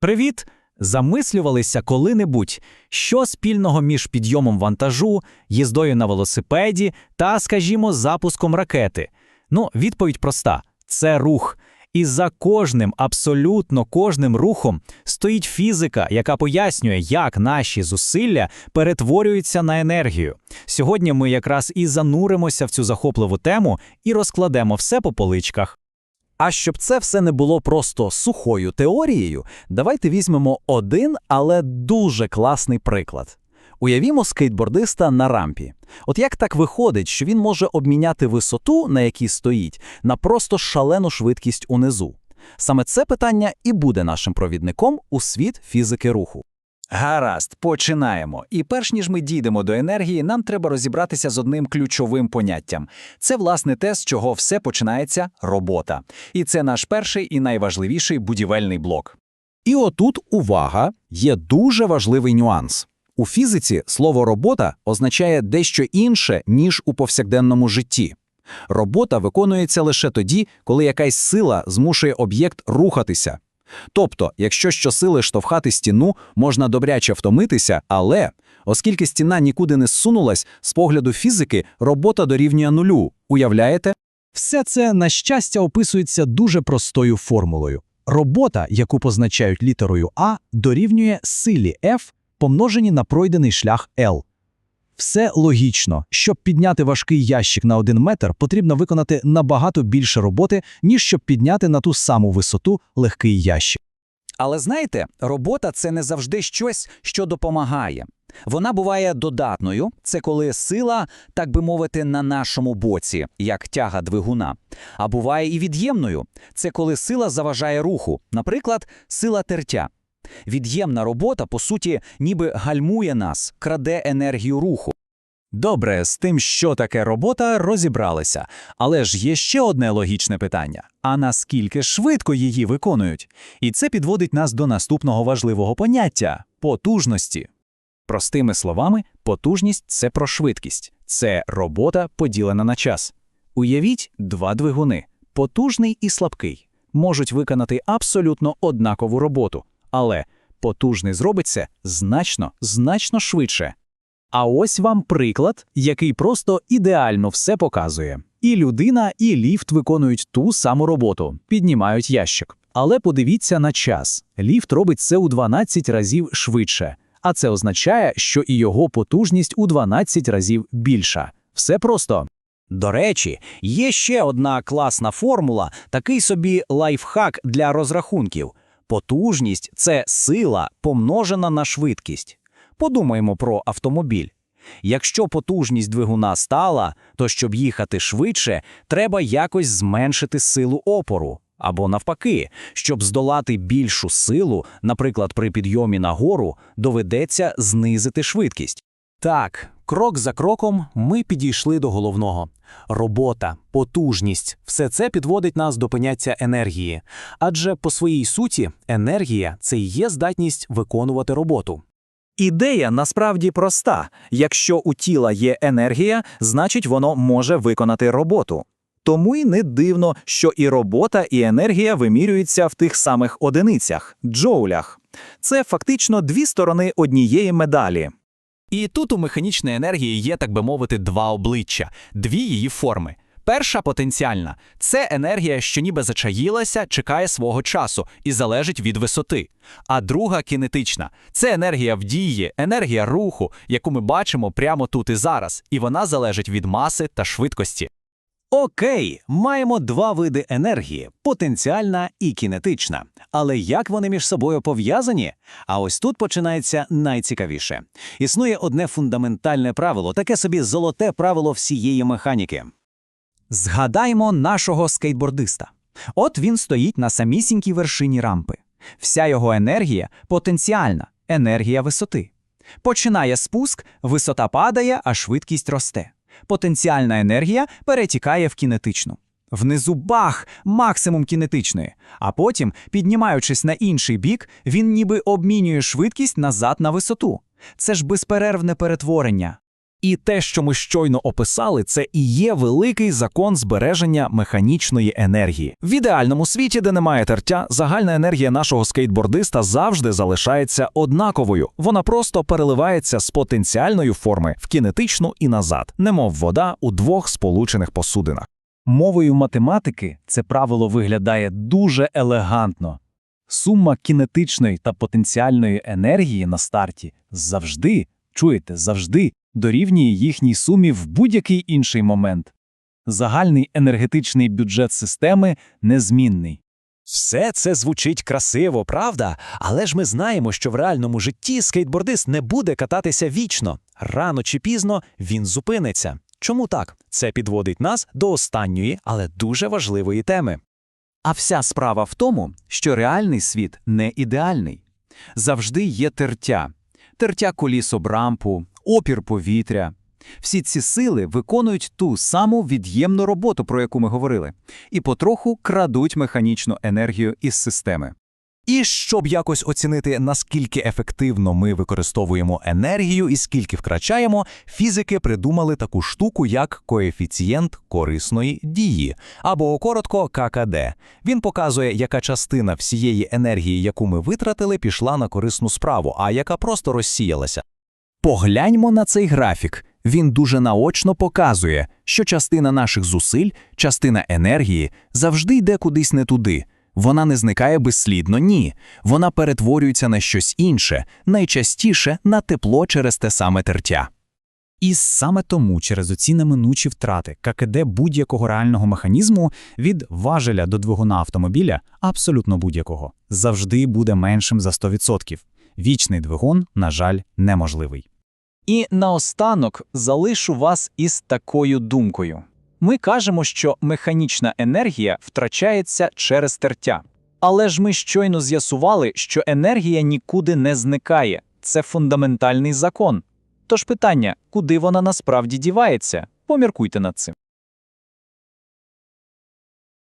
Привіт! Замислювалися коли-небудь, що спільного між підйомом вантажу, їздою на велосипеді та, скажімо, запуском ракети. Ну, відповідь проста: це рух. І за кожним, абсолютно кожним рухом стоїть фізика, яка пояснює, як наші зусилля перетворюються на енергію. Сьогодні ми якраз і зануримося в цю захопливу тему і розкладемо все по поличках. А щоб це все не було просто сухою теорією, давайте візьмемо один, але дуже класний приклад. Уявімо скейтбордиста на рампі. От як так виходить, що він може обміняти висоту, на якій стоїть, на просто шалену швидкість унизу? Саме це питання і буде нашим провідником у світ фізики руху. Гаразд, починаємо. І перш ніж ми дійдемо до енергії, нам треба розібратися з одним ключовим поняттям. Це, власне, те, з чого все починається робота. І це наш перший і найважливіший будівельний блок. І отут увага, є дуже важливий нюанс. У фізиці слово робота означає дещо інше, ніж у повсякденному житті. Робота виконується лише тоді, коли якась сила змушує об'єкт рухатися. Тобто, якщо щосили штовхати стіну, можна добряче втомитися, але оскільки стіна нікуди не зсунулась, з погляду фізики робота дорівнює нулю. Уявляєте? Все це, на щастя, описується дуже простою формулою. Робота, яку позначають літерою А, дорівнює силі F, помножені на пройдений шлях L. Все логічно. Щоб підняти важкий ящик на один метр, потрібно виконати набагато більше роботи, ніж щоб підняти на ту саму висоту легкий ящик. Але знаєте, робота це не завжди щось, що допомагає. Вона буває додатною, це коли сила, так би мовити, на нашому боці, як тяга двигуна. А буває і від'ємною, це коли сила заважає руху, наприклад, сила тертя. Від'ємна робота, по суті, ніби гальмує нас, краде енергію руху. Добре, з тим, що таке робота, розібралися. Але ж є ще одне логічне питання: а наскільки швидко її виконують? І це підводить нас до наступного важливого поняття потужності. Простими словами, потужність це про швидкість, це робота поділена на час. Уявіть два двигуни потужний і слабкий, можуть виконати абсолютно однакову роботу, але потужний зробить це значно, значно швидше. А ось вам приклад, який просто ідеально все показує. І людина, і ліфт виконують ту саму роботу, піднімають ящик. Але подивіться на час. Ліфт робить це у 12 разів швидше, а це означає, що і його потужність у 12 разів більша. Все просто. До речі, є ще одна класна формула, такий собі лайфхак для розрахунків. Потужність це сила, помножена на швидкість. Подумаємо про автомобіль. Якщо потужність двигуна стала, то щоб їхати швидше, треба якось зменшити силу опору. Або навпаки, щоб здолати більшу силу, наприклад, при підйомі на гору, доведеться знизити швидкість. Так, крок за кроком ми підійшли до головного. Робота, потужність все це підводить нас до поняття енергії. Адже по своїй суті енергія це і є здатність виконувати роботу. Ідея насправді проста: якщо у тіла є енергія, значить воно може виконати роботу. Тому й не дивно, що і робота, і енергія вимірюються в тих самих одиницях джоулях. Це фактично дві сторони однієї медалі. І тут у механічної енергії є, так би мовити, два обличчя, дві її форми. Перша потенціальна це енергія, що ніби зачаїлася, чекає свого часу і залежить від висоти. А друга кінетична це енергія в дії, енергія руху, яку ми бачимо прямо тут і зараз, і вона залежить від маси та швидкості. Окей, маємо два види енергії потенціальна і кінетична. Але як вони між собою пов'язані? А ось тут починається найцікавіше. Існує одне фундаментальне правило, таке собі золоте правило всієї механіки. Згадаймо нашого скейтбордиста. От він стоїть на самісінькій вершині рампи. Вся його енергія потенціальна, енергія висоти. Починає спуск, висота падає, а швидкість росте. Потенціальна енергія перетікає в кінетичну. Внизу бах, максимум кінетичної, а потім, піднімаючись на інший бік, він ніби обмінює швидкість назад на висоту. Це ж безперервне перетворення. І те, що ми щойно описали, це і є великий закон збереження механічної енергії. В ідеальному світі, де немає тертя, загальна енергія нашого скейтбордиста завжди залишається однаковою. Вона просто переливається з потенціальної форми в кінетичну і назад, немов вода у двох сполучених посудинах. Мовою математики це правило виглядає дуже елегантно. Сума кінетичної та потенціальної енергії на старті завжди, чуєте, завжди дорівнює їхній сумі в будь-який інший момент. Загальний енергетичний бюджет системи незмінний. Все це звучить красиво, правда? Але ж ми знаємо, що в реальному житті скейтбордист не буде кататися вічно. Рано чи пізно він зупиниться. Чому так? Це підводить нас до останньої, але дуже важливої теми. А вся справа в тому, що реальний світ не ідеальний. Завжди є тертя. Тертя коліс об рампу, опір повітря. Всі ці сили виконують ту саму від'ємну роботу, про яку ми говорили, і потроху крадуть механічну енергію із системи. І щоб якось оцінити, наскільки ефективно ми використовуємо енергію і скільки втрачаємо, фізики придумали таку штуку, як коефіцієнт корисної дії, або коротко ККД. Він показує, яка частина всієї енергії, яку ми витратили, пішла на корисну справу, а яка просто розсіялася. Погляньмо на цей графік. Він дуже наочно показує, що частина наших зусиль, частина енергії завжди йде кудись не туди. Вона не зникає безслідно, ні. Вона перетворюється на щось інше, найчастіше на тепло через те саме тертя. І саме тому через оці неминучі втрати ККД будь-якого реального механізму від важеля до двигуна автомобіля, абсолютно будь-якого, завжди буде меншим за 100%. Вічний двигун, на жаль, неможливий. І наостанок залишу вас із такою думкою. Ми кажемо, що механічна енергія втрачається через тертя. Але ж ми щойно з'ясували, що енергія нікуди не зникає. Це фундаментальний закон. Тож питання, куди вона насправді дівається? Поміркуйте над цим.